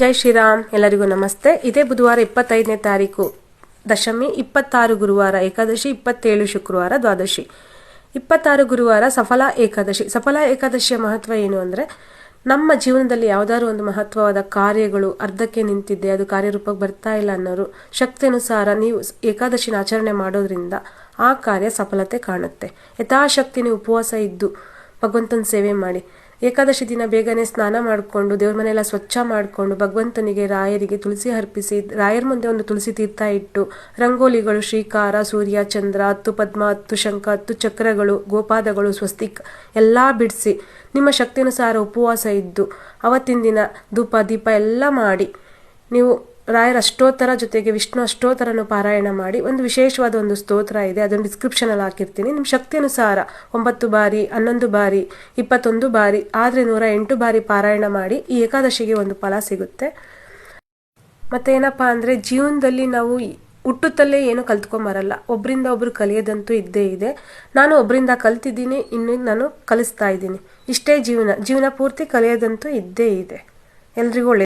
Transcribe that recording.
ಜೈ ಶ್ರೀರಾಮ್, ಎಲ್ಲರಿಗೂ ನಮಸ್ತೆ. ಇದೇ ಬುಧವಾರ ಇಪ್ಪತ್ತೈದನೇ ತಾರೀಕು, ದಶಮಿ, ಇಪ್ಪತ್ತಾರು ಗುರುವಾರ, ಏಕಾದಶಿ, ಇಪ್ಪತ್ತೇಳು ಶುಕ್ರವಾರ, ದ್ವಾದಶಿ. ಇಪ್ಪತ್ತಾರು ಗುರುವಾರ ಸಫಲ ಏಕಾದಶಿ. ಸಫಲ ಏಕಾದಶಿಯ ಮಹತ್ವ ಏನು ಅಂದರೆ, ನಮ್ಮ ಜೀವನದಲ್ಲಿ ಯಾವುದಾದ್ರು ಒಂದು ಮಹತ್ವವಾದ ಕಾರ್ಯಗಳು ಅರ್ಧಕ್ಕೆ ನಿಂತಿದ್ದೆ, ಅದು ಕಾರ್ಯರೂಪಕ್ಕೆ ಬರ್ತಾ ಇಲ್ಲ ಅನ್ನೋರು ಶಕ್ತಿಯನುಸಾರ ನೀವು ಏಕಾದಶಿನ ಆಚರಣೆ ಮಾಡೋದ್ರಿಂದ ಆ ಕಾರ್ಯ ಸಫಲತೆ ಕಾಣುತ್ತೆ. ಯಥಾಶಕ್ತಿನೇ ಉಪವಾಸ ಇದ್ದು ಭಗವಂತನ ಸೇವೆ ಮಾಡಿ. ಏಕಾದಶಿ ದಿನ ಬೇಗನೆ ಸ್ನಾನ ಮಾಡಿಕೊಂಡು, ದೇವ್ರ ಮನೆಯೆಲ್ಲ ಸ್ವಚ್ಛ ಮಾಡಿಕೊಂಡು, ಭಗವಂತನಿಗೆ, ರಾಯರಿಗೆ ತುಳಸಿ ಅರ್ಪಿಸಿ, ರಾಯರ ಮುಂದೆ ಒಂದು ತುಳಸಿ ತೀರ್ಥ ಇಟ್ಟು, ರಂಗೋಲಿಗಳು, ಶ್ರೀಕಾರ, ಸೂರ್ಯ, ಚಂದ್ರ, ಹತ್ತು ಪದ್ಮ, ಹತ್ತು ಶಂಖ, ಹತ್ತು ಚಕ್ರಗಳು, ಗೋಪಾದಗಳು, ಸ್ವಸ್ತಿಕ್ ಎಲ್ಲ ಬಿಡಿಸಿ, ನಿಮ್ಮ ಶಕ್ತಿಯನುಸಾರ ಉಪವಾಸ ಇದ್ದು, ಅವತ್ತಿನ ದಿನ ಧೂಪ, ದೀಪ ಎಲ್ಲ ಮಾಡಿ, ನೀವು ರಾಯರ ಅಷ್ಟೋತ್ತರ ಜೊತೆಗೆ ವಿಷ್ಣು ಅಷ್ಟೋತ್ತರನು ಪಾರಾಯಣ ಮಾಡಿ ಒಂದು ವಿಶೇಷವಾದ ಒಂದು ಸ್ತೋತ್ರ ಇದೆ, ಅದನ್ನು ಡಿಸ್ಕ್ರಿಪ್ಷನಲ್ಲಿ ಹಾಕಿರ್ತೀನಿ. ನಿಮ್ಮ ಶಕ್ತಿಯನುಸಾರ ಒಂಬತ್ತು ಬಾರಿ, ಹನ್ನೊಂದು ಬಾರಿ, ಇಪ್ಪತ್ತೊಂದು ಬಾರಿ, ಆದರೆ ನೂರ ಎಂಟು ಬಾರಿ ಪಾರಾಯಣ ಮಾಡಿ ಈ ಏಕಾದಶಿಗೆ ಒಂದು ಫಲ ಸಿಗುತ್ತೆ. ಮತ್ತೆ ಏನಪ್ಪ ಅಂದರೆ ಜೀವನದಲ್ಲಿ ನಾವು ಹುಟ್ಟುತ್ತಲ್ಲೇ ಏನು ಕಲ್ತ್ಕೊಂಬರಲ್ಲ ಒಬ್ಬರಿಂದ ಒಬ್ರು ಕಲಿಯೋದಂತೂ ಇದ್ದೇ ಇದೆ. ನಾನು ಒಬ್ಬರಿಂದ ಕಲ್ತಿದ್ದೀನಿ, ಇನ್ನು ನಾನು ಕಲಿಸ್ತಾ ಇದ್ದೀನಿ. ಇಷ್ಟೇ ಜೀವನ. ಜೀವನ ಪೂರ್ತಿ ಕಲಿಯೋದಂತೂ ಇದ್ದೇ ಇದೆ. ಎಲ್ರಿಗೂ ಒಳ್ಳೆ